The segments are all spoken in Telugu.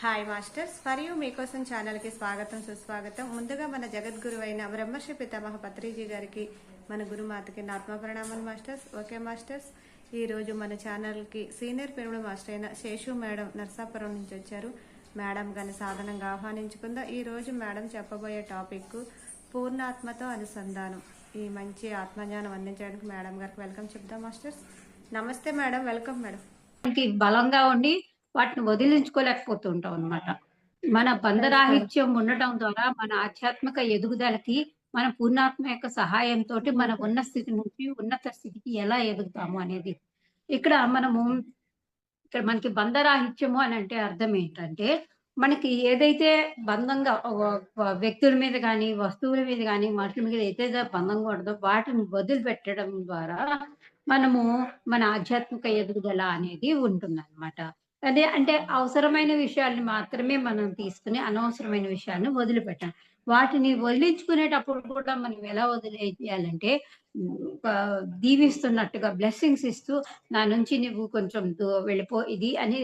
హాయ్ మాస్టర్స్ ఫర్ యూ మీకోసం ఛానల్కి స్వాగతం సుస్వాగతం ముందుగా మన జగద్గురు అయిన బ్రహ్మర్షి పితామహ పత్రిజీ గారికి మన గురుమాతకి నాత్మ ప్రణామం మాస్టర్స్ ఓకే మాస్టర్స్ ఈరోజు మన ఛానల్కి సీనియర్ పెరుడు మాస్టర్ అయిన శేషు మేడం నర్సాపురం నుంచి వచ్చారు మేడం గారిని సాధనంగా ఆహ్వానించుకుందాం ఈ రోజు మేడం చెప్పబోయే టాపిక్ పూర్ణాత్మతో అనుసంధానం ఈ మంచి ఆత్మజ్ఞానం అందించడానికి మేడం గారికి వెల్కమ్ చెప్దాం మాస్టర్స్ నమస్తే మేడం వెల్కమ్ మేడం బలంగా ఉండి వాటిని వదిలించుకోలేకపోతుంటాం అన్నమాట. మన బంధరాహిత్యం ఉండటం ద్వారా మన ఆధ్యాత్మిక ఎదుగుదలకి మన పూర్ణాత్మ యొక్క సహాయంతో మన ఉన్న స్థితి నుంచి ఉన్నత స్థితికి ఎలా ఎదుగుతాము అనేది. ఇక్కడ మనము ఇక్కడ మనకి బంధరాహిత్యము అని అంటే అర్థం ఏంటంటే మనకి ఏదైతే బంధంగా వ్యక్తుల మీద కానీ వస్తువుల మీద కానీ మనుషుల మీద ఏదైతే బంధంగా ఉండదో వాటిని వదిలిపెట్టడం ద్వారా మనము మన ఆధ్యాత్మిక ఎదుగుదల అనేది ఉంటుందన్నమాట. అదే అంటే అవసరమైన విషయాల్ని మాత్రమే మనం తీసుకుని అనవసరమైన విషయాలను వదిలిపెట్టాలి. వాటిని వదిలించుకునేటప్పుడు కూడా మనం ఎలా వదిలేయాలంటే ఒక దీవిస్తున్నట్టుగా బ్లెస్సింగ్స్ ఇస్తూ నా నుంచి నువ్వు కొంచెం వెళ్ళిపో ఇది అని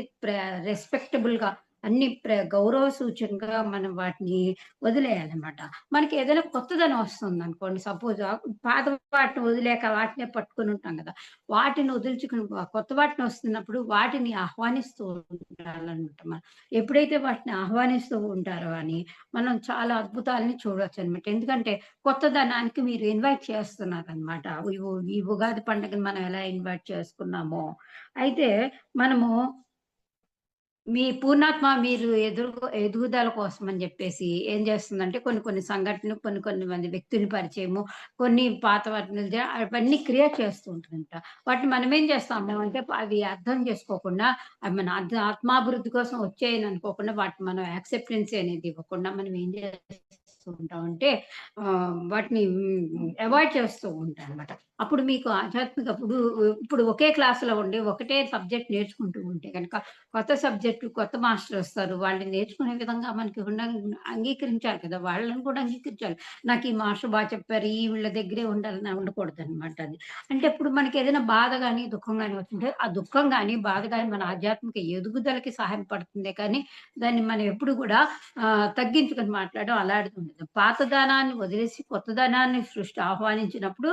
రెస్పెక్టబుల్గా అన్ని ప్ర- గౌరవ సూచనగా మనం వాటిని వదిలేయాలన్నమాట. మనకి ఏదైనా కొత్తదనం వస్తుంది అనుకోండి సపోజ్ పాత వాటిని వదిలేక వాటినే పట్టుకుని ఉంటాం కదా వాటిని వదిలించుకుని కొత్త వాటిని వస్తున్నప్పుడు వాటిని ఆహ్వానిస్తూ ఉండాలన్నమాట మనం. ఎప్పుడైతే వాటిని ఆహ్వానిస్తూ ఉంటారో అని మనం చాలా అద్భుతాలని చూడవచ్చు అనమాట ఎందుకంటే కొత్తదనానికి మీరు ఇన్వైట్ చేస్తున్నారు అనమాట ఈ ఉగాది పండుగను మనం ఎలా ఇన్వైట్ చేసుకున్నామో. అయితే మనము మీ పూర్ణాత్మ మీరు ఎదురు ఎదుగుదల కోసం అని చెప్పేసి ఏం చేస్తుందంటే కొన్ని కొన్ని సంఘటనలు కొన్ని కొన్ని మంది వ్యక్తులు పరిచయము కొన్ని పాత వాటిని అవన్నీ క్రియేట్ చేస్తూ ఉంటుందంట. వాటిని మనం ఏం చేస్తాము అంటే అవి అర్థం చేసుకోకుండా అవి మన ఆత్మాభివృద్ధి కోసం వచ్చాయని అనుకోకుండా వాటిని మనం యాక్సెప్టెన్స్ అనేది ఇవ్వకుండా మనం ఏం చేస్తూ ఉంటాం అంటే వాటిని అవాయిడ్ చేస్తూ ఉంటాం అనమాట అప్పుడు మీకు ఆధ్యాత్మిక ఇప్పుడు ఇప్పుడు ఒకే క్లాసులో ఉండి ఒకటే సబ్జెక్ట్ నేర్చుకుంటూ ఉంటే కనుక కొత్త సబ్జెక్టు కొత్త మాస్టర్ వస్తారు. వాళ్ళని నేర్చుకునే విధంగా మనకి ఉండ అంగీకరించాలి కదా. వాళ్ళని కూడా అంగీకరించాలి. నాకు ఈ మాస్టర్ బాగా చెప్పారు ఈ వీళ్ళ దగ్గరే ఉండాలని ఉండకూడదు అనమాట అది. అంటే ఇప్పుడు మనకి ఏదైనా బాధ కానీ దుఃఖం కానీ వస్తుంటే ఆ దుఃఖం కానీ బాధ కానీ మన ఆధ్యాత్మిక ఎదుగుదలకి సహాయపడుతుంది కానీ దాన్ని మనం ఎప్పుడు కూడా తగ్గించుకొని మాట్లాడడం అలాంటిది ఉండదు. పాతదానాన్ని వదిలేసి కొత్తదనాన్ని సృష్టి ఆహ్వానించినప్పుడు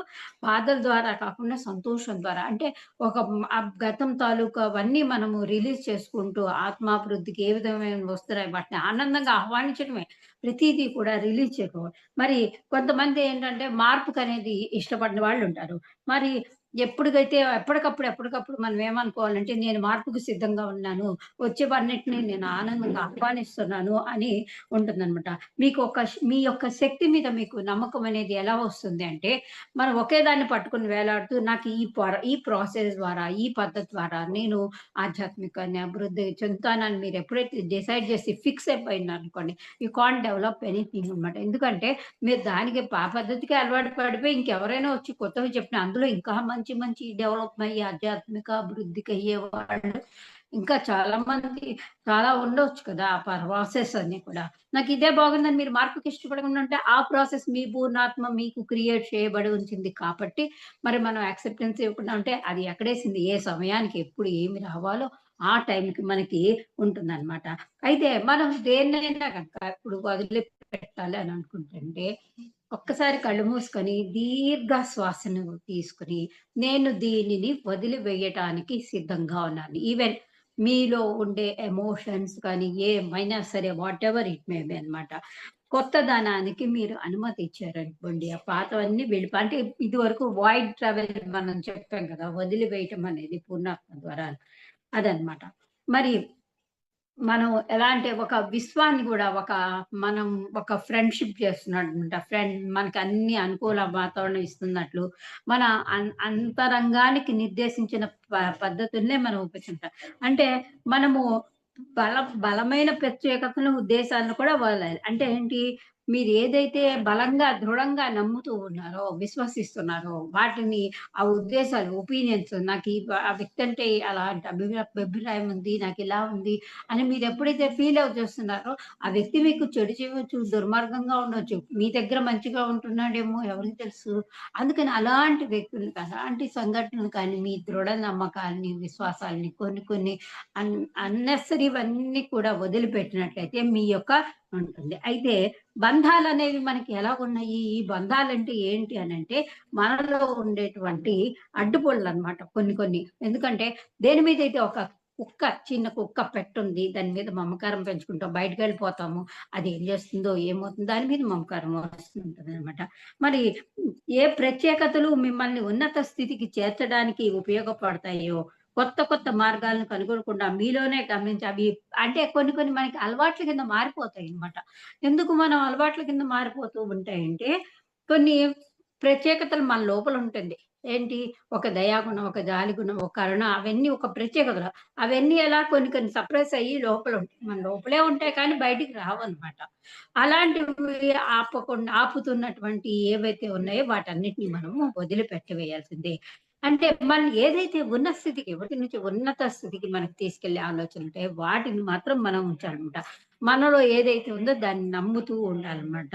బాధల ద్వారా కాకుండా సంతోషం ద్వారా. అంటే ఒక గతం తాలూకా అవన్నీ మనము రిలీజ్ చేసుకుంటూ ఆత్మాభివృద్ధికి ఏ విధమైన వస్తున్నాయి వాటిని ఆనందంగా ఆహ్వానించడమే ప్రతిదీ కూడా రిలీజ్ చేయకూడదు మరి కొంతమంది ఏంటంటే మార్పుకు అనేది ఇష్టపడిన వాళ్ళు ఉంటారు మరి ఎప్పటికైతే ఎప్పటికప్పుడు ఎప్పటికప్పుడు మనం ఏమనుకోవాలంటే నేను మార్పుకు సిద్ధంగా ఉన్నాను వచ్చేవన్నిటిని నేను ఆనందంగా ఆహ్వానిస్తున్నాను అని ఉంటుందన్నమాట. మీకు ఒక మీ యొక్క శక్తి మీద మీకు నమ్మకం అనేది ఎలా వస్తుంది అంటే మనం ఒకే దాన్ని పట్టుకుని వేలాడుతూ నాకు ఈ ఈ ప్రాసెస్ ద్వారా ఈ పద్ధతి ద్వారా నేను ఆధ్యాత్మికాన్ని అభివృద్ధి చెందుతానని మీరు ఎప్పుడైతే డిసైడ్ చేసి ఫిక్స్ అయిపోయింది అనుకోండి యూ కాన్ డెవలప్ ఎనీథింగ్ అనమాట ఎందుకంటే మీరు దానికి ఆ పద్ధతికి అలవాటు పడిపోయి ఇంకెవరైనా వచ్చి కొత్తగా చెప్పిన అందులో ఇంకా మంచి మంచి మంచి డెవలప్ అయ్యి ఆధ్యాత్మిక అభివృద్ధికి అయ్యే వాళ్ళు ఇంకా చాలా మంది చాలా ఉండొచ్చు కదా ఆ ప్రాసెస్ అన్ని కూడా. నాకు ఇదే బాగుందని మీరు మార్పుకి ఇష్టపడకుండా ఉంటే ఆ ప్రాసెస్ మీ పూర్ణాత్మ మీకు క్రియేట్ చేయబడి ఉంచింది కాబట్టి మరి మనం యాక్సెప్టెన్స్ ఇవ్వకుండా ఉంటే అది ఎక్కడేసింది? ఏ సమయానికి ఎప్పుడు ఏమి రావాలో ఆ టైంకి మనకి ఉంటుందన్నమాట. అయితే మనం దేన్నైనా కనుక ఇప్పుడు పెట్టాలి అని అనుకుంటుంటే ఒక్కసారి కళ్ళు మూసుకొని దీర్ఘ శ్వాసను తీసుకుని నేను దీనిని వదిలివేయటానికి సిద్ధంగా ఉన్నాను. ఈవెన్ మీలో ఉండే ఎమోషన్స్ కానీ ఏమైనా సరే whatever it may be అనమాట కొత్త దానానికి మీరు అనుమతి ఇచ్చారనుకోండి ఆ పాతవన్నీ వెళ్ళిపో అంటే ఇది వరకు వాయిడ్ ట్రావెల్ మనం చెప్పాం కదా వదిలివేయటం అనేది పూర్ణాత్మ ద్వారా అదనమాట మరి మనం ఎలా అంటే ఒక విశ్వాన్ని కూడా ఒక మనం ఒక ఫ్రెండ్షిప్ చేస్తున్నట్టు ఫ్రెండ్ మనకి అన్ని అనుకూల వాతావరణం ఇస్తున్నట్లు మన అన్- అంతరంగానికి నిర్దేశించిన ప- పద్ధతుల్నే మనం ఉపయోగించాం అంటే మనము బల బలమైన ప్రత్యేకతను ఉద్దేశాలను కూడా వదలాలి. అంటే ఏంటి? మీరు ఏదైతే బలంగా దృఢంగా నమ్ముతూ ఉన్నారో విశ్వసిస్తున్నారో వాటిని ఆ ఉద్దేశాలు ఒపీనియన్స్ నాకు ఈ ఆ వ్యక్తి అంటే అలాంటి అభిప్రాయ అభిప్రాయం ఉంది నాకు ఇలా ఉంది అని మీరు ఎప్పుడైతే ఫీల్ అవుట్ చేస్తున్నారో ఆ వ్యక్తి మీకు చెడు చేయవచ్చు దుర్మార్గంగా ఉండొచ్చు మీ దగ్గర మంచిగా ఉంటున్నాడేమో ఎవరికి తెలుసు. అందుకని అలాంటి వ్యక్తులు అలాంటి సంఘటనలు కానీ మీ దృఢ నమ్మకాలని విశ్వాసాలని కొన్ని కొన్ని అన్ అన్నెసరీవన్నీ కూడా వదిలిపెట్టినట్లయితే మీ యొక్క ఉంటుంది. అయితే బంధాలు అనేవి మనకి ఎలా ఉన్నాయి ఈ బంధాలు అంటే ఏంటి అని అంటే మనలో ఉండేటువంటి అడ్డుపళ్ళు అన్నమాట కొన్ని కొన్ని. ఎందుకంటే దేని మీద అయితే ఒక కుక్క చిన్న కుక్క పెట్టుంది దాని మీద మమకారం పెంచుకుంటాం బయటకు వెళ్ళిపోతాము అది ఏం చేస్తుందో ఏమవుతుందో దాని మీద మమకారం వస్తుంటుంది అనమాట మరి ఏ ప్రత్యేకతలు మిమ్మల్ని ఉన్నత స్థితికి చేర్చడానికి ఉపయోగపడతాయో కొత్త కొత్త మార్గాలను కనుగొనకుండా మీలోనే గమనించి అవి అంటే కొన్ని కొన్ని మనకి అలవాట్ల కింద మారిపోతాయి అన్నమాట. ఎందుకు మనం అలవాట్ల కింద మారిపోతూ ఉంటాయంటే కొన్ని ప్రత్యేకతలు మన లోపల ఉంటుంది. ఏంటి? ఒక దయాగుణం ఒక జాలిగుణం ఒక కరుణ అవన్నీ ఒక ప్రత్యేకతలు. అవన్నీ ఎలా కొన్ని కొన్ని సప్రెస్ అయ్యి లోపల ఉంటాయి. మన లోపలే ఉంటాయి కానీ బయటికి రావన్నమాట అలాంటివి ఆపకుండా ఆపుతున్నటువంటి ఏవైతే ఉన్నాయో వాటన్నిటిని మనము వదిలిపెట్టవేయాల్సిందే. అంటే మనం ఏదైతే ఉన్న స్థితికి ఒకటి నుంచి ఉన్నత స్థితికి మనకి తీసుకెళ్ళే ఆలోచనలు ఉంటాయి వాటిని మాత్రం మనం ఉంచాలన్నమాట. మనలో ఏదైతే ఉందో దాన్ని నమ్ముతూ ఉండాలన్నమాట.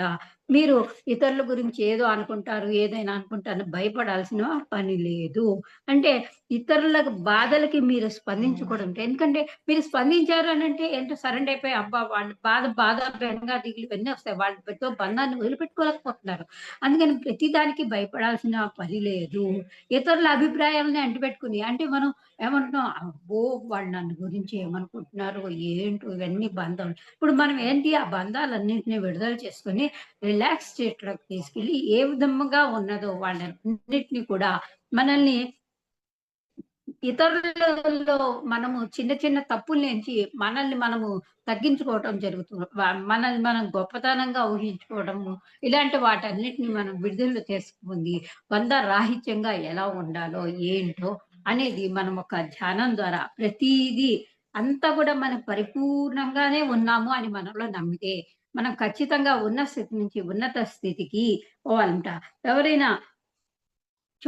మీరు ఇతరుల గురించి ఏదో అనుకుంటారు ఏదైనా అనుకుంటారు భయపడాల్సిన పని లేదు. అంటే ఇతరుల బాధలకి మీరు స్పందించకూడదు ఎందుకంటే మీరు స్పందించారు అని అంటే ఏంటో సరెండర్ అయిపోయి అబ్బా వాళ్ళ బాధ బాధ బెంగా దిగులు ఇవన్నీ వస్తాయి. వాళ్ళతో పెద్ద బంధాన్ని వదిలిపెట్టుకోలేకపోతున్నారు. అందుకని ప్రతిదానికి భయపడాల్సిన పని లేదు. ఇతరుల అభిప్రాయాలని అంటిపెట్టుకుని అంటే మనం ఏమంటున్నాం అబ్బో వాళ్ళు నన్ను గురించి ఏమనుకుంటున్నారు ఏంటో ఇవన్నీ బంధం ఇప్పుడు మనం ఏంటి ఆ బంధాలన్నింటినీ విడుదల చేసుకుని రిలాక్స్ స్టేట్లోకి తీసుకెళ్ళి ఏ విధముగా ఉన్నదో వాళ్ళన్నిటిని కూడా మనల్ని ఇతరులలో మనము చిన్న చిన్న తప్పుల నుంచి మనల్ని మనము తగ్గించుకోవటం జరుగుతుంది. మనల్ని మనం గొప్పతనంగా ఊహించుకోవడము ఇలాంటి వాటన్నిటిని మనం విడుదల చేసుకుంది వంద రాహిత్యంగా ఎలా ఉండాలో ఏంటో అనేది మనం ఒక ధ్యానం ద్వారా ప్రతిదీ అంతా కూడా మనం పరిపూర్ణంగానే ఉన్నాము అని మనలో నమ్మితే మనం ఖచ్చితంగా ఉన్న స్థితి నుంచి ఉన్నత స్థితికి పోవాలంట. ఎవరైనా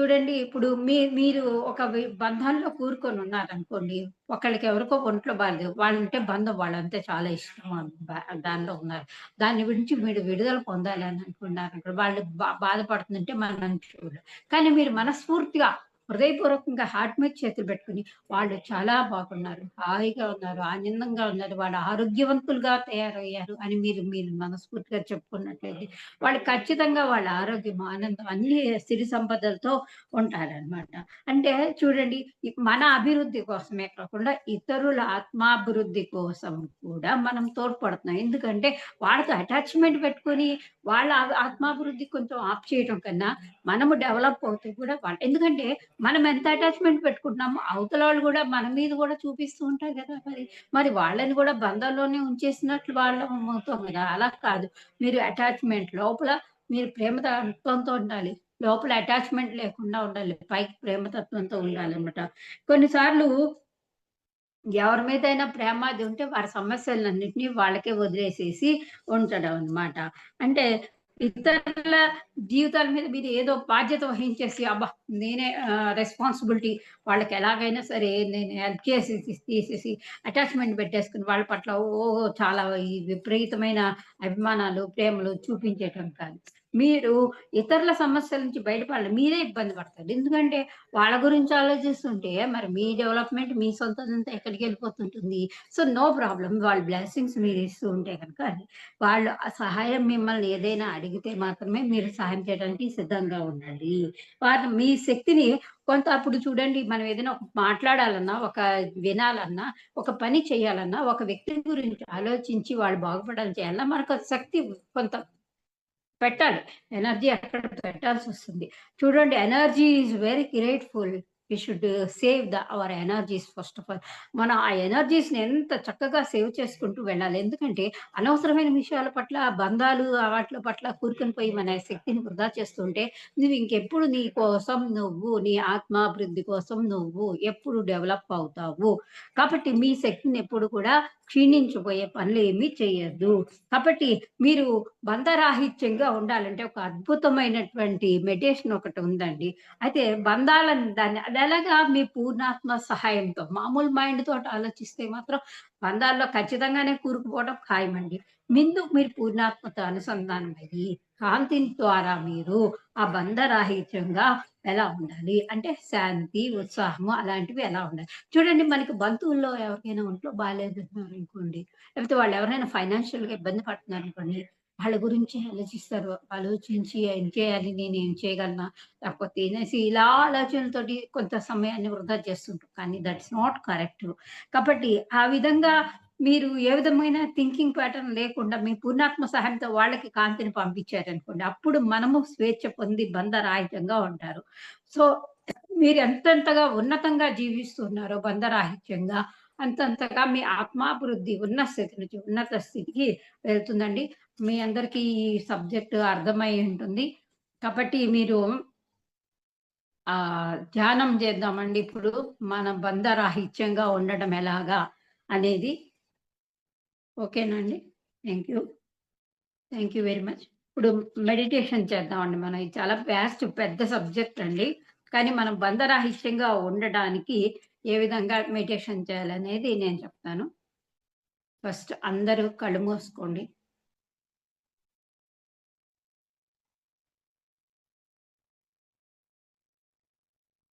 చూడండి ఇప్పుడు మీ మీరు ఒక బంధంలో కూరుకొని ఉన్నారనుకోండి ఒకళ్ళకి ఎవరికో ఒంట్లో బాగాలేదు వాళ్ళంటే బంధం వాళ్ళంటే చాలా ఇష్టం దానిలో ఉన్నారు. దాని గురించి మీరు విడుదల పొందాలి అని అనుకున్నారు వాళ్ళు బా- బాధపడుతుందంటే మనం చూడాలి. కానీ మీరు మనస్ఫూర్తిగా హృదయపూర్వకంగా హార్ట్ మీద చేతులు పెట్టుకుని వాళ్ళు చాలా బాగున్నారు. హాయిగా ఉన్నారు ఆనందంగా ఉన్నారు వాళ్ళు ఆరోగ్యవంతులుగా తయారయ్యారు అని మీరు మీరు మనస్ఫూర్తిగా చెప్పుకున్నట్లయితే వాళ్ళు ఖచ్చితంగా వాళ్ళ ఆరోగ్యం ఆనందం అన్ని సిరి సంపదలతో ఉంటారన్నమాట. అంటే చూడండి మన అభివృద్ధి కోసమే కాకుండా ఇతరుల ఆత్మాభివృద్ధి కోసం కూడా మనం తోడ్పడుతున్నాం. ఎందుకంటే వాళ్ళతో అటాచ్మెంట్ పెట్టుకొని వాళ్ళ ఆత్మాభివృద్ధి కొంచెం ఆఫ్ చేయడం కన్నా మనము డెవలప్ అవుతూ కూడా వాళ్ళు ఎందుకంటే మనం ఎంత అటాచ్మెంట్ పెట్టుకుంటున్నామో అవతల వాళ్ళు కూడా మన మీద కూడా చూపిస్తూ ఉంటారు కదా మరి. మరి వాళ్ళని కూడా బంధాల్లోనే ఉంచేసినట్లు వాళ్ళం అవుతాం కదా. అలా కాదు. మీరు అటాచ్మెంట్ లోపల మీరు ప్రేమతత్వంతో ఉండాలి. లోపల అటాచ్మెంట్ లేకుండా ఉండాలి. పైకి ప్రేమతత్వంతో ఉండాలన్నమాట. కొన్నిసార్లు ఎవరి మీదైనా ప్రేమ అది ఉంటే వారి సమస్యలన్నింటినీ వాళ్ళకే వదిలేసేసి ఉంటాడు అన్నమాట. అంటే ఇతరుల జీవితాల మీద మీరు ఏదో బాధ్యత వహించేసి అబ్బా నేనే రెస్పాన్సిబిలిటీ వాళ్ళకి ఎలాగైనా సరే నేను హెల్ప్ చేసి తీసేసి అటాచ్మెంట్ పెట్టేసుకుని వాళ్ళ పట్ల ఓ చాలా ఈ విపరీతమైన అభిమానాలు ప్రేమలు చూపించేయటం కాదు. మీరు ఇతరుల సమస్యల నుంచి బయటపడాలి. మీరే ఇబ్బంది పడతారు. ఎందుకంటే వాళ్ళ గురించి ఆలోచిస్తుంటే మరి మీ డెవలప్మెంట్ మీ సొంతంతా ఎక్కడికి వెళ్ళిపోతుంటుంది? సో నో ప్రాబ్లం వాళ్ళ బ్లెస్సింగ్స్ మీరు ఇస్తూ ఉంటే కనుక వాళ్ళు సహాయం మిమ్మల్ని ఏదైనా అడిగితే మాత్రమే మీరు సహాయం చేయడానికి సిద్ధంగా ఉండండి. వారు మీ శక్తిని కొంత అప్పుడు చూడండి. మనం ఏదైనా మాట్లాడాలన్నా ఒక వినాలన్నా ఒక పని చేయాలన్నా ఒక వ్యక్తి గురించి ఆలోచించి వాళ్ళు బాగుపడాలని చేయాలన్నా మనకు శక్తి కొంత పెట్టాలి. ఎనర్జీ అక్కడ పెట్టాల్సి వస్తుంది. చూడండి energy is very grateful. We should save the our energies first of all. మనం ఆ ఎనర్జీస్‌ని ఎంత చక్కగా సేవ్ చేసుకుంటూ వెళ్ళాలి. ఎందుకంటే అనవసరమైన విషయాల పట్ల, బంధాలు ఆ వాటిల పట్ల కూరుకుని పోయి మన శక్తిని వృధా చేస్తుంటే, నువ్వు ఇంకెప్పుడు నీ కోసం నువ్వు, నీ ఆత్మాభివృద్ధి కోసం నువ్వు ఎప్పుడు డెవలప్ అవుతావు. కాబట్టి మీ శక్తిని ఎప్పుడు కూడా క్షీణించిపోయే పనులేమీ చేయొద్దు. కాబట్టి మీరు బంధరాహిత్యంగా ఉండాలంటే ఒక అద్భుతమైనటువంటి మెడిటేషన్ ఒకటి ఉందండి. అయితే బంధాలను దాన్ని అదెలాగా మీ పూర్ణాత్మ సహాయంతో మామూలు మైండ్ తోటి ఆలోచిస్తే మాత్రం బంధాల్లో ఖచ్చితంగానే కూరుకుపోవడం ఖాయమండి. ముందు మీరు పూర్ణాత్మతో అనుసంధానమయ్యి, కాంతి ద్వారా మీరు ఆ బంధరాహిత్యంగా ఎలా ఉండాలి? అంటే శాంతి, ఉత్సాహము అలాంటివి ఎలా ఉండాలి? చూడండి మనకి బంధువుల్లో ఎవరికైనా ఒంట్లో బాలేదన్నారనుకోండి, లేకపోతే వాళ్ళు ఎవరైనా ఫైనాన్షియల్‌గా ఇబ్బంది పడుతున్నారు అనుకోండి వాళ్ళ గురించి ఆలోచిస్తారు. ఆలోచించి ఏం చేయాలి? నేను ఏం చేయగలనా? లేకపోతే అనేసి ఇలా ఆలోచనలతోటి కొంత సమయాన్ని వృధా చేస్తుంటాం. కానీ దట్స్ నాట్ కరెక్ట్. కాబట్టి ఆ విధంగా మీరు ఏ విధమైన థింకింగ్ ప్యాటర్న్ లేకుండా మీ పూర్ణాత్మ సహాయంతో వాళ్ళకి కాంతిని పంపించారనుకోండి, అప్పుడు మనము స్వేచ్ఛ పొంది బంధరాహిత్యంగా ఉంటారు. సో, మీరు ఎంతెంతగా ఉన్నతంగా జీవిస్తున్నారో బంధరాహిత్యంగా, అంతంతగా మీ ఆత్మాభివృద్ధి ఉన్న స్థితి నుంచి ఉన్నత స్థితికి వెళ్తుందండి. మీ అందరికీ ఈ సబ్జెక్ట్ అర్థమై ఉంటుంది. కాబట్టి మీరు ఆ ధ్యానం చేద్దామండి ఇప్పుడు. మన బంధరాహిత్యంగా ఉండడం ఎలాగా అనేది. ఓకేనండి thank you. Thank you very much. ఇప్పుడు మెడిటేషన్ చేద్దామండి మనం. ఇది చాలా బ్యాస్ట్ పెద్ద సబ్జెక్ట్ అండి. కానీ మనం బంధరాహిత్యంగా ఉండడానికి ఏ విధంగా మెడిటేషన్ చేయాలనేది నేను చెప్తాను. ఫస్ట్ అందరూ కళ్ళు మూసుకోండి.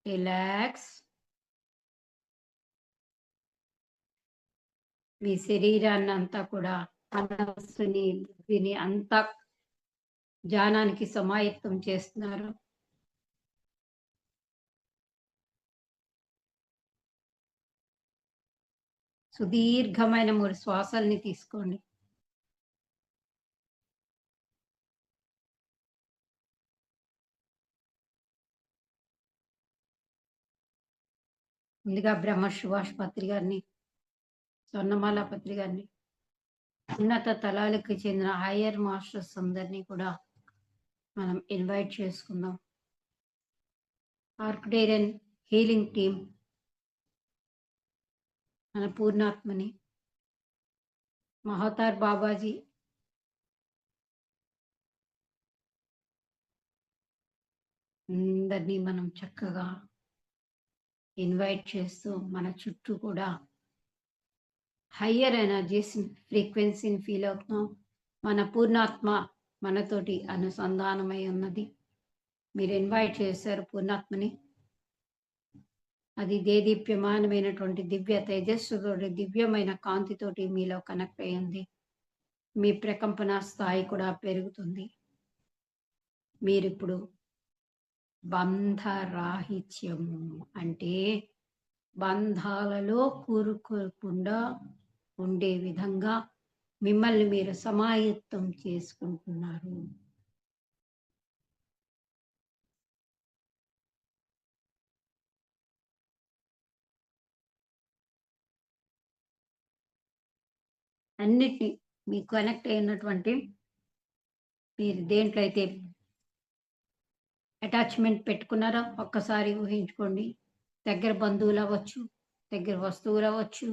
రిలాక్స్. మీ శరీరాన్ని అంతా కూడా మనస్సుని, విని అంతా జానానికి సమాయత్తం చేస్తున్నారు. సుదీర్ఘమైన మూడు శ్వాసల్ని తీసుకోండి. ముందుగా బ్రహ్మ సుభాష్ పత్రి గారిని, స్వర్ణమాల పత్రి గారిని, ఉన్నత తలాలకు చెందిన హైయర్ మాస్టర్స్ అందరిని కూడా మనం ఇన్వైట్ చేసుకుందాం. ఆర్కిడేరియన్ హీలింగ్ టీమ్ మన పూర్ణాత్మని మహోతార్ బాబాజీ అందరినీ మనం చక్కగా ఇన్వైట్ చేస్తూ మన చుట్టూ కూడా హయ్యర్ ఎనర్జీస్ ఫ్రీక్వెన్సీని ఫీల్ అవుతున్నాం. మన పూర్ణాత్మ మనతోటి అనుసంధానమై ఉన్నది. మీరు ఇన్వైట్ చేశారు పూర్ణాత్మని. అది దేదీప్యమానమైనటువంటి దివ్య తేజస్సుతోటి, దివ్యమైన కాంతితోటి మీలో కనెక్ట్ అయ్యింది. మీ ప్రకంపన స్థాయి కూడా పెరుగుతుంది. మీరిప్పుడు బంధరాహిత్యము అంటే బంధాలలో కూరుకోకుండా ఉండే విధంగా మిమ్మల్ని మీరు సమాయత్తం చేసుకుంటున్నారు. అన్నిటినీ మీ కనెక్ట్ అయినటువంటి మీరు దేంట్లో అయితే అటాచ్‌మెంట్ పెట్టుకున్నారో ఒక్కసారి ఊహించుకోండి. దగ్గర బంధువులు అవ్వచ్చు దగ్గర వస్తువులు అవ్వచ్చు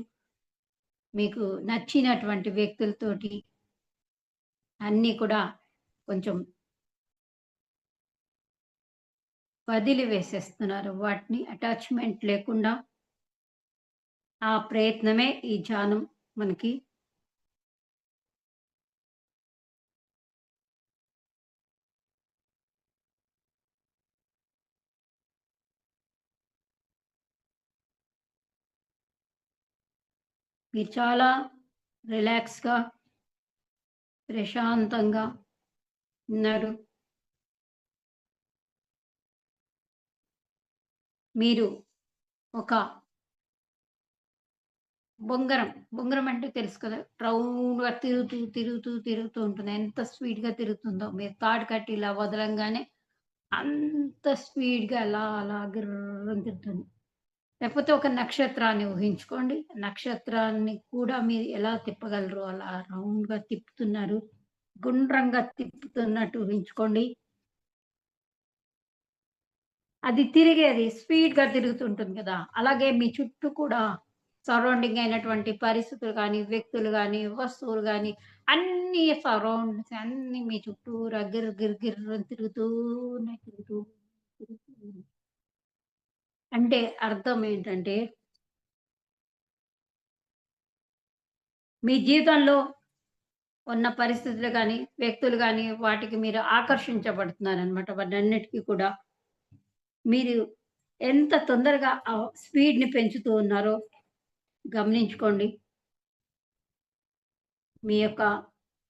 మీకు నచ్చినటువంటి వ్యక్తులతోటి అన్నీ కూడా కొంచెం వదిలి వేసేస్తున్నారు వాటిని అటాచ్‌మెంట్ లేకుండా ఆ ప్రయత్నమే ఈ ధ్యానం మనకి మీరు చాలా రిలాక్స్‌గా ప్రశాంతంగా ఉన్నారు. మీరు ఒక బొంగరం, బొంగరం అంటే తెలుసు కదా! రౌండ్‌గా తిరుగుతూ, తిరుగుతూ, తిరుగుతూ ఉంటుంది. ఎంత స్పీడ్‌గా తిరుగుతుందో మీరు తాడు కట్టి ఇలా వదలంగానే అంత స్పీడ్‌గా అలా అలా గిర్రం తిరుగుతుంది. లేకపోతే ఒక నక్షత్రాన్ని ఊహించుకోండి. నక్షత్రాన్ని కూడా మీరు ఎలా తిప్పగలరు అలా రౌండ్గా తిప్పుతున్నారు. గుండ్రంగా తిప్పుతున్నట్టు ఊహించుకోండి. అది తిరిగేది స్పీడ్గా తిరుగుతుంటుంది కదా. అలాగే మీ చుట్టూ కూడా సరౌండింగ్ అయినటువంటి పరిస్థితులు కానీ వ్యక్తులు కానీ వస్తువులు కానీ అన్ని సరౌండింగ్స్ అన్ని మీ చుట్టూ గిర్ గిర్ గిర్ర తిరుగుతూ తిరుగుతూ అంటే అర్థం ఏంటంటే మీ జీవితంలో ఉన్న పరిస్థితులు కానీ వ్యక్తులు కానీ వాటికి మీరు ఆకర్షించబడుతున్నారనమాట వాటన్నిటికీ కూడా మీరు ఎంత తొందరగా ఆ స్పీడ్ని పెంచుతూ ఉన్నారో గమనించుకోండి. మీ యొక్క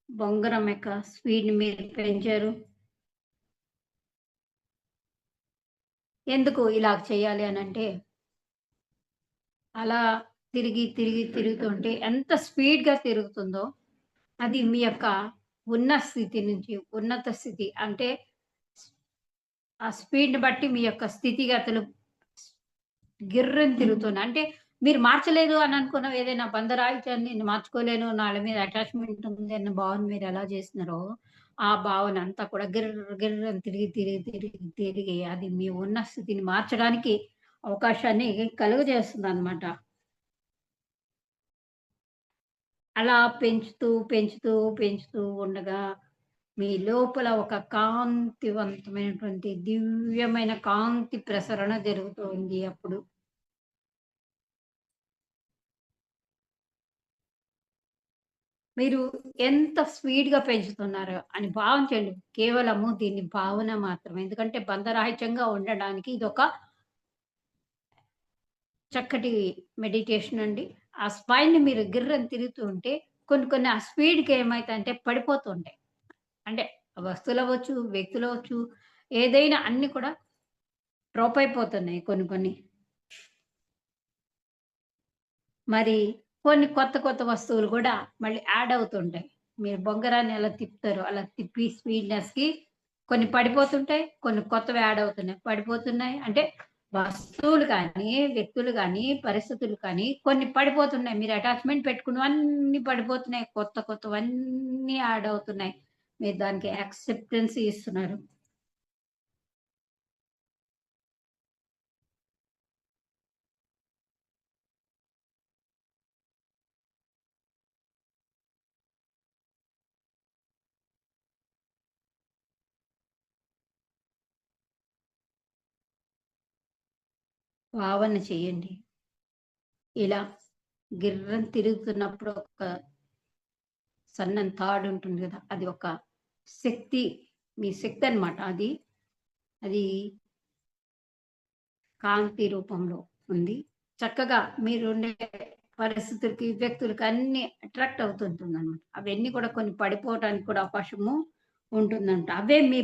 బొంగరం యొక్క స్పీడ్ని మీరు పెంచారు. ఎందుకు ఇలా చేయాలి అని అంటే అలా తిరిగి తిరిగి తిరుగుతుంటే ఎంత స్పీడ్గా తిరుగుతుందో అది మీ యొక్క ఉన్న స్థితి నుంచి ఉన్నత స్థితి. అంటే ఆ స్పీడ్ని బట్టి మీ యొక్క స్థితిగతులు గిర్రని తిరుగుతున్నాయి అంటే మీరు మార్చలేదు అని అనుకున్న ఏదైనా బంధరాయితాన్ని నేను మార్చుకోలేను నాళ్ళ మీద అటాచ్మెంట్ ఉంది అన్న భావన మీరు ఎలా చేసినారో ఆ భావన అంతా కూడా గిర్ర గిర్ర తిరిగి తిరిగి తిరిగి తిరిగి అది మీ ఉన్న స్థితిని మార్చడానికి అవకాశాన్ని కలుగజేస్తుంది అనమాట అలా పెంచుతూ పెంచుతూ పెంచుతూ ఉండగా మీ లోపల ఒక కాంతివంతమైనటువంటి దివ్యమైన కాంతి ప్రసరణ జరుగుతుంది అప్పుడు. మీరు ఎంత స్పీడ్గా పెంచుతున్నారు అని భావించండి కేవలము దీన్ని భావన మాత్రమే. ఎందుకంటే బంధరాహిత్యంగా ఉండడానికి ఇది ఒక చక్కటి మెడిటేషన్ అండి. ఆ స్పైన్ని మీరు గిర్రని తిరుగుతూ ఉంటే కొన్ని కొన్ని ఆ స్పీడ్కి ఏమైతే పడిపోతుంటాయి అంటే వస్తువులు అవ్వచ్చు వ్యక్తులు అవ్వచ్చు ఏదైనా అన్ని కూడా డ్రాప్ అయిపోతున్నాయి కొన్ని కొన్ని. మరి కొన్ని కొత్త కొత్త వస్తువులు కూడా మళ్ళీ యాడ్ అవుతుంటాయి. మీరు బొంగరాన్ని ఎలా తిప్పుతారో అలా తిప్పి స్వీట్నెస్కి కొన్ని పడిపోతుంటాయి కొన్ని కొత్తవి యాడ్ అవుతున్నాయి. పడిపోతున్నాయి అంటే వస్తువులు కానీ వ్యక్తులు కానీ పరిస్థితులు కానీ కొన్ని పడిపోతున్నాయి. మీరు అటాచ్మెంట్ పెట్టుకున్నవన్నీ పడిపోతున్నాయి. కొత్త కొత్తవన్నీ యాడ్ అవుతున్నాయి. మీరు దానికి యాక్సెప్టెన్స్ ఇస్తున్నారు. భావన చేయండి. ఇలా గిర్రం తిరుగుతున్నప్పుడు ఒక సన్నని తాడు ఉంటుంది కదా అది ఒక శక్తి మీ శక్తి అన్నమాట అది. అది కాంతి రూపంలో ఉంది. చక్కగా మీరు ఉండే పరిస్థితులకి వ్యక్తులకి అన్ని అట్రాక్ట్ అవుతుంటుంది అనమాట అవన్నీ కూడా కొన్ని పడిపోవడానికి కూడా అవకాశము ఉంటుందంట. అవే మీ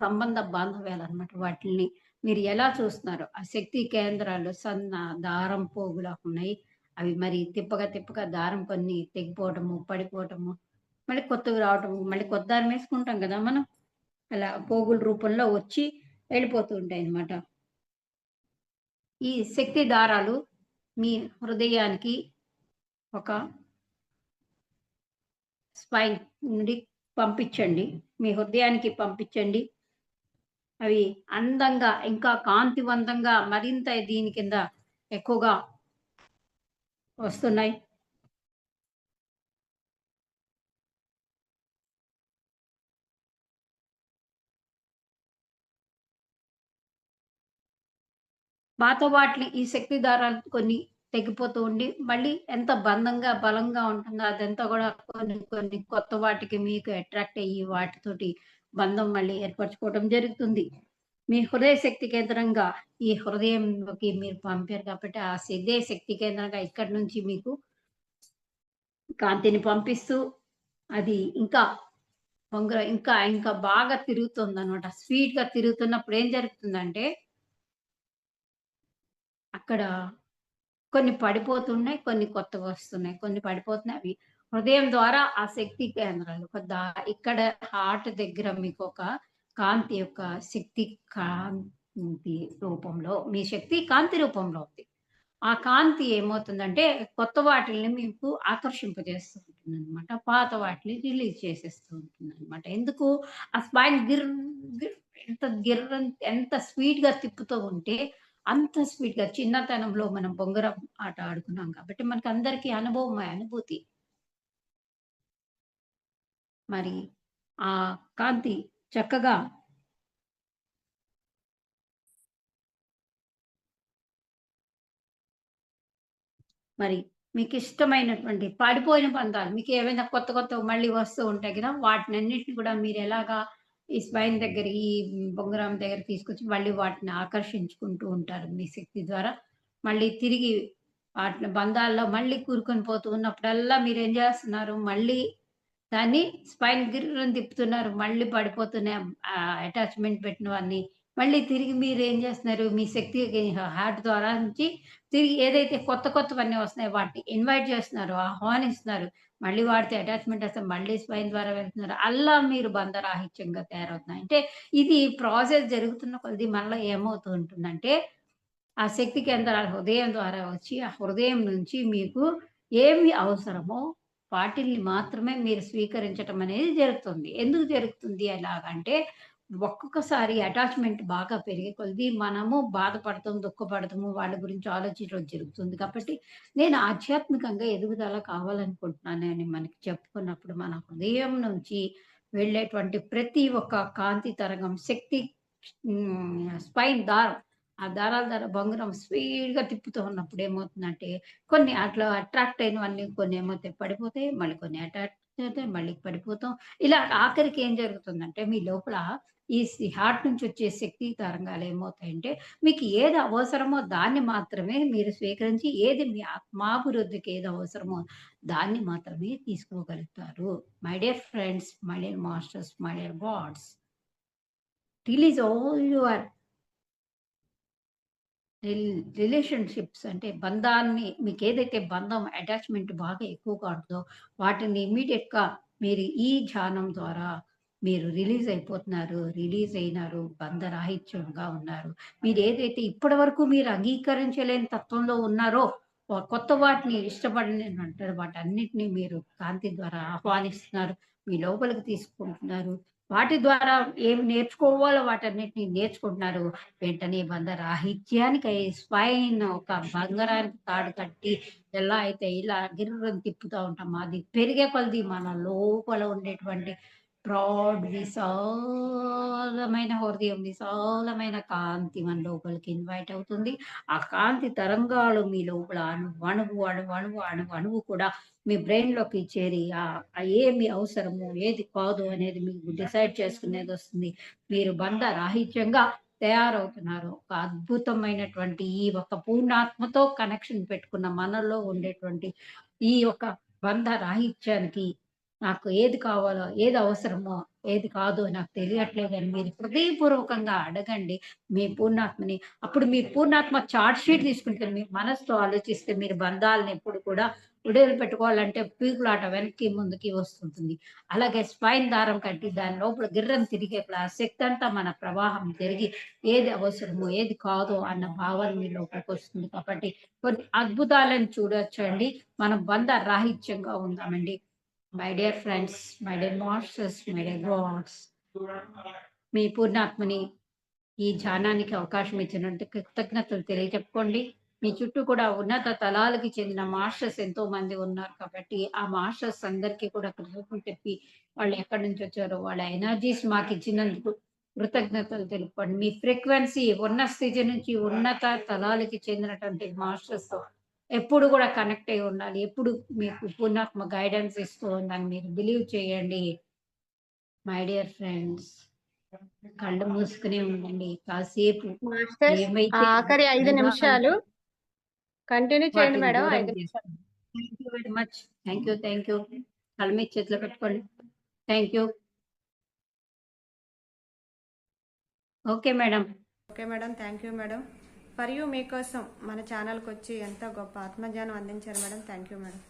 సంబంధ బాంధవ్యాలు అనమాట వాటిని మీరు ఎలా చూస్తున్నారు? ఆ శక్తి కేంద్రాలు సన్న దారం పోగులా ఉన్నాయి. అవి మరి తిప్పగా తిప్పగా దారం కొన్ని తెగిపోవటము పడిపోవటము మళ్ళీ కొత్తవి రావటము మళ్ళీ కొత్త దారం వేసుకుంటాం కదా మనం. అలా పోగుల రూపంలో వచ్చి వెళ్ళిపోతూ ఉంటాయి అన్నమాట. ఈ శక్తి దారాలు మీ హృదయానికి ఒక స్పైన్ నుండి పంపించండి. మీ హృదయానికి పంపించండి. అవి అందంగా ఇంకా కాంతివంతంగా మరింత దీని కింద ఎక్కువగా వస్తున్నాయి. మాతో వాటిని ఈ శక్తి దారాలు కొన్ని తెగిపోతూ ఉండి మళ్ళీ ఎంత బంధంగా బలంగా ఉంటుందో అదంతా కూడా కొన్ని కొన్ని కొత్త వాటికి మీకు అట్రాక్ట్ అయ్యి వాటితోటి బంధం మళ్ళీ ఏర్పరచుకోవడం జరుగుతుంది. మీ హృదయ శక్తి కేంద్రంగా ఈ హృదయంలోకి మీరు పంపారు కాబట్టి ఆ హృదయ శక్తి కేంద్రంగా ఇక్కడి నుంచి మీకు కాంతిని పంపిస్తూ అది ఇంకా బొంగర ఇంకా ఇంకా బాగా తిరుగుతుంది అనమాట స్వీట్గా తిరుగుతున్నప్పుడు ఏం జరుగుతుందంటే అక్కడ కొన్ని పడిపోతున్నాయి కొన్ని కొత్తగా వస్తున్నాయి. కొన్ని పడిపోతున్నాయి అవి హృదయం ద్వారా ఆ శక్తి కేంద్రాలు ఒక దా- ఇక్కడ హార్ట్ దగ్గర మీకు ఒక కాంతి యొక్క శక్తి కాంతి రూపంలో మీ శక్తి కాంతి రూపంలో ఉంది ఆ కాంతి ఏమవుతుందంటే కొత్త వాటిల్ని మీకు ఆకర్షింపజేస్తూ ఉంటుంది అనమాట పాత వాటిని రిలీజ్ చేసేస్తూ ఉంటుంది అనమాట ఎందుకు? ఆ స్పైన్ గిర్ గిర్ ఎంత గిర్రన్ ఎంత స్వీట్గా తిప్పుతూ ఉంటే, అంత స్వీట్గా చిన్నతనంలో మనం బొంగరం ఆట ఆడుకున్నాం కాబట్టి మనకందరికీ అనుభవమే అనుభూతి. మరి ఆ కాంతి చక్కగా మరి మీకు ఇష్టమైనటువంటి పడిపోయిన పందాలు ఏమైనా కొత్త కొత్త మళ్ళీ వస్తూ ఉంటాయి కదా! వాటిని అన్నింటిని కూడా మీరు ఎలాగా ఈ స్పైన్ దగ్గర ఈ బొంగరం దగ్గర తీసుకొచ్చి మళ్ళీ వాటిని ఆకర్షించుకుంటూ ఉంటారు మీ శక్తి ద్వారా. మళ్ళీ తిరిగి వాటిని బంధాల్లో మళ్ళీ కూరుకొని పోతూ ఉన్నప్పుడల్లా ఏం చేస్తున్నారు? మళ్ళీ దాన్ని స్పైన్ గిర్రని తిప్పుతున్నారు. మళ్ళీ పడిపోతున్నాయి అటాచ్‌మెంట్ పెట్టినవన్నీ. మళ్ళీ తిరిగి మీరు ఏం చేస్తున్నారు? మీ శక్తి హార్ట్ ద్వారా నుంచి తిరిగి ఏదైతే కొత్త కొత్తవన్నీ వస్తున్నాయో వాటిని ఇన్వైట్ చేస్తున్నారు. ఆహ్వానిస్తున్నారు. మళ్ళీ వాడితే అటాచ్‌మెంట్ వస్తే మళ్ళీ స్పైన్ ద్వారా వెళ్తున్నారు. అల్లా మీరు బంధరాహిత్యంగా తయారవుతున్నాయి. అంటే ఇది ప్రాసెస్ జరుగుతున్న కొద్ది మనలో ఏమవుతూ ఉంటుందంటే, ఆ శక్తి కేంద్రాలు హృదయం ద్వారా వచ్చి, ఆ హృదయం నుంచి మీకు ఏమి అవసరమో వాటిల్ని మాత్రమే మీరు స్వీకరించటం అనేది జరుగుతుంది. ఎందుకు జరుగుతుంది అలాగంటే, ఒక్కొక్కసారి అటాచ్‌మెంట్ బాగా పెరిగే కొద్ది మనము బాధపడతాం, దుఃఖపడతాము. వాళ్ళ గురించి ఆలోచించడం జరుగుతుంది. కాబట్టి నేను ఆధ్యాత్మికంగా ఎదుగుదల కావాలనుకుంటున్నానని మనకి చెప్పుకున్నప్పుడు మన హృదయం నుంచి వెళ్ళేటువంటి ప్రతి ఒక్క కాంతి తరంగం శక్తి స్పైన్ దారం. ఆ దారాల ద్వారా బొంగరం స్పీడ్‌గా తిప్పుతూ ఉన్నప్పుడు ఏమవుతుందంటే, కొన్ని అట్లా అట్రాక్ట్ అయినవన్నీ కొన్ని ఏమవుతాయి పడిపోతాయి. మళ్ళీ కొన్ని అట్రాక్ట్ అవుతాయి. మళ్ళీ పడిపోతాం. ఇలా ఆఖరికి ఏం జరుగుతుందంటే, మీ లోపల ఈ హార్ట్ నుంచి వచ్చే శక్తి తరంగాలు ఏమవుతాయంటే, మీకు ఏది అవసరమో దాన్ని మాత్రమే మీరు స్వీకరించి, ఏది మీ ఆత్మాభివృద్ధికి ఏది అవసరమో దాన్ని మాత్రమే తీసుకోగలుగుతారు. My dear friends, my dear masters, my dear gods. Release all your relationships అంటే బంధాన్ని మీకు ఏదైతే బంధం అటాచ్‌మెంట్ బాగా ఎక్కువగా ఉంటుందో, వాటిని ఇమీడియట్గా మీరు ఈ ధ్యానం ద్వారా మీరు రిలీజ్ అయిపోతున్నారు. రిలీజ్ అయినారు. బంధరాహిత్యంగా ఉన్నారు. మీరు ఏదైతే ఇప్పటివరకు మీరు అంగీకరించలేని తత్వంలో ఉన్నారో, కొత్త వాటిని ఇష్టపడనంటారు. వాటన్నిటిని మీరు కాంతి ద్వారా ఆహ్వానిస్తున్నారు. మీ లోపలికి తీసుకుంటున్నారు. వాటి ద్వారా ఏమి నేర్చుకోవాలో వాటన్నిటిని నేర్చుకుంటున్నారు. వెంటనే బందరాహిత్యానికి స్పైన్ ఒక బంగారానికి తాడు కట్టి ఎలా అయితే ఇలా గిర్రం తిప్పుతా ఉంటాం అది పెరిగే కొలది మన లోపల ఉండేటువంటి ప్రాడ్ విశాలమైన హృదయం, విశాలమైన కాంతి మన లోపలికి ఇన్వైట్ అవుతుంది. ఆ కాంతి తరంగాలు మీ లోపల అణువు అణువు అణువు అణువు అణువు కూడా మీ బ్రెయిన్‌లోకి చేరి ఏమి అవసరము, ఏది కాదు అనేది మీకు డిసైడ్ చేసుకునేది వస్తుంది మీరు బంధ రాహిత్యంగా తయారవుతున్నారు. ఒక అద్భుతమైనటువంటి ఈ ఒక పూర్ణాత్మతో కనెక్షన్ పెట్టుకున్న మనలో ఉండేటువంటి ఈ ఒక బంధ రాహిత్యానికి నాకు ఏది కావాలో, ఏది అవసరమో, ఏది కాదు నాకు తెలియట్లేదు అని మీరు హృదయపూర్వకంగా అడగండి మీ పూర్ణాత్మని. అప్పుడు మీ పూర్ణాత్మ చార్ట్ షీట్ తీసుకుంటే మీ మనసుతో ఆలోచిస్తే మీరు బంధాలను ఎప్పుడు కూడా విడుదల పెట్టుకోవాలంటే పీకులాట వెనక్కి, ముందుకి వస్తుంటుంది. అలాగే స్పైన్ దారం కట్టి దాని లోపల గిర్రం తిరిగే శక్తి అంతా మన ప్రవాహం జరిగి ఏది అవసరమో, ఏది కాదో అన్న భావన మీ లోపలికొస్తుంది. కాబట్టి కొన్ని అద్భుతాలను చూడొచ్చండి. మనం బంధ రాహిత్యంగా ఉందామండి. My dear friends, my dear masters, my dear gods. మీ పూర్ణాత్మని ఈ ధ్యానానికి అవకాశం ఇచ్చినందుకు కృతజ్ఞతలు తెలియజెప్పుకోండి. మీ చుట్టూ కూడా ఉన్నత తలాలకి చెందిన మాస్టర్స్ ఎంతో మంది ఉన్నారు కాబట్టి, ఆ మాస్టర్స్ అందరికీ కూడా కృతజ్ఞతలు చెప్పి, వాళ్ళు ఎక్కడి నుంచి వచ్చారో, వాళ్ళ ఎనర్జీస్ మాకిచ్చినందుకు కృతజ్ఞతలు తెలుపుకోండి. మీ ఫ్రీక్వెన్సీ ఉన్న స్థితి నుంచి ఉన్నత తలాలకి చెందినటువంటి మాస్టర్స్‌తో ఎప్పుడు కూడా కనెక్ట్ అయ్యి ఉండాలి. ఎప్పుడు మీకు పూర్ణాత్మ గైడెన్స్ ఇస్తూ ఉందని మీరు బిలీవ్ చేయండి. My dear friends. కళ్ళు మూసుకునే ఉండండి. కాసేపు మాస్టర్స్ ఆఖరి 5 అనుభవాలు నిమిషాలు కంటిన్యూ చేయండి మేడం. దూరం 5 నిమిషాలు. చేస్తాను. Thank you very much. Thank you. Thank you. కళ్ళు మీద చేతిలో పెట్టుకోండి. Thank you. Okay madam. Okay madam. Thank you madam. For you మీకోసం మన ఛానల్‌కొచ్చి ఎంతో గొప్ప ఆత్మజ్ఞానం అందించారు మేడం. Thank you madam.